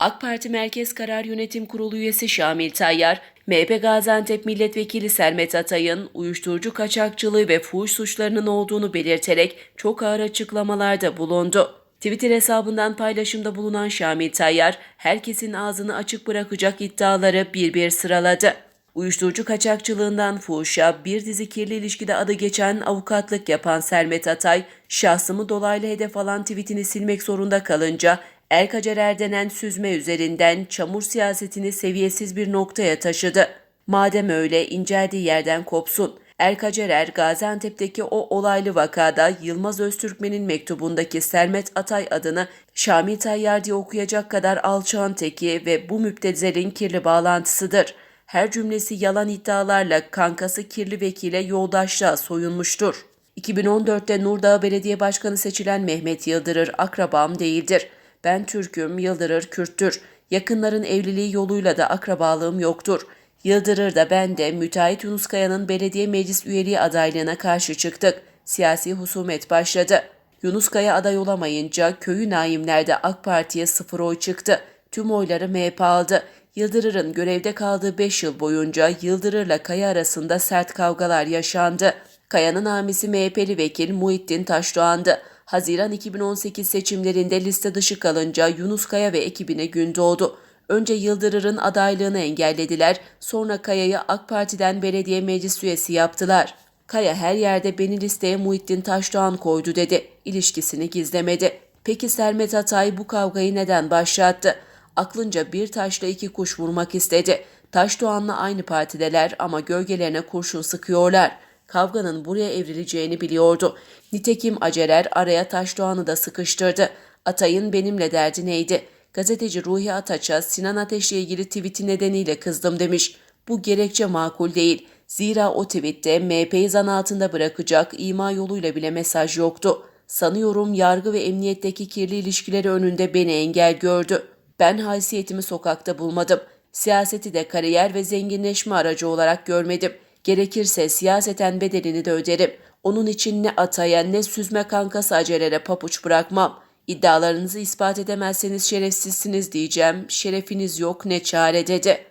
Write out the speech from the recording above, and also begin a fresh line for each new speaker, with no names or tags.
AK Parti Merkez Karar Yönetim Kurulu üyesi Şamil Tayyar, MHP Gaziantep Milletvekili Sermet Atay'ın uyuşturucu kaçakçılığı ve fuhuş suçlarının olduğunu belirterek çok ağır açıklamalarda bulundu. Twitter hesabından paylaşımda bulunan Şamil Tayyar, herkesin ağzını açık bırakacak iddiaları bir bir sıraladı. Uyuşturucu kaçakçılığından fuhuşa bir dizi kirli ilişkide adı geçen avukatlık yapan Sermet Atay, şahsımı dolaylı hedef alan tweetini silmek zorunda kalınca Erkacerer denen süzme üzerinden çamur siyasetini seviyesiz bir noktaya taşıdı. Madem öyle inceldiği yerden kopsun. Erkacerer Gaziantep'teki o olaylı vakada Yılmaz Öztürkmen'in mektubundaki Sermet Atay adını Şamil Tayyar diye okuyacak kadar alçağın teki ve bu müptezelin kirli bağlantısıdır. Her cümlesi yalan iddialarla kankası kirli vekile yoldaşlığa soyunmuştur. 2014'te Nurdağ Belediye Başkanı seçilen Mehmet Yıldırır akrabam değildir. Ben Türk'üm, Yıldırır Kürttür. Yakınların evliliği yoluyla da akrabalığım yoktur. Yıldırır da ben de müteahhit Yunus Kaya'nın belediye meclis üyeliği adaylığına karşı çıktık. Siyasi husumet başladı. Yunus Kaya aday olamayınca köyü naimlerde AK Parti'ye sıfır oy çıktı. Tüm oyları MHP aldı. Yıldırır'ın görevde kaldığı 5 yıl boyunca Yıldırır'la Kaya arasında sert kavgalar yaşandı. Kaya'nın hamisi MHP'li vekil Muhittin Taşdoğan'dı. Haziran 2018 seçimlerinde liste dışı kalınca Yunus Kaya ve ekibine gün doğdu. Önce Yıldırır'ın adaylığını engellediler, sonra Kaya'yı AK Parti'den belediye meclis üyesi yaptılar. Kaya her yerde beni listeye Muhittin Taşdoğan koydu dedi. İlişkisini gizlemedi. Peki Sermet Atay bu kavgayı neden başlattı? Aklınca bir taşla iki kuş vurmak istedi. Taşdoğan'la aynı partideler ama gölgelerine kurşun sıkıyorlar. Kavganın buraya evrileceğini biliyordu. Nitekim Acerer araya Taşdoğan'ı da sıkıştırdı. Atay'ın benimle derdi neydi? Gazeteci Ruhi Ataç'a Sinan Ateş'le ilgili tweeti nedeniyle kızdım demiş. Bu gerekçe makul değil. Zira o tweette MHP'yi zan altında bırakacak ima yoluyla bile mesaj yoktu. Sanıyorum yargı ve emniyetteki kirli ilişkileri önünde beni engel gördü. Ben haysiyetimi sokakta bulmadım. Siyaseti de kariyer ve zenginleşme aracı olarak görmedim. Gerekirse siyaseten bedelini de öderim. Onun için ne ataya ne süzme kankası acelere papuç bırakmam. İddialarınızı ispat edemezseniz şerefsizsiniz diyeceğim. Şerefiniz yok ne çare dedi.''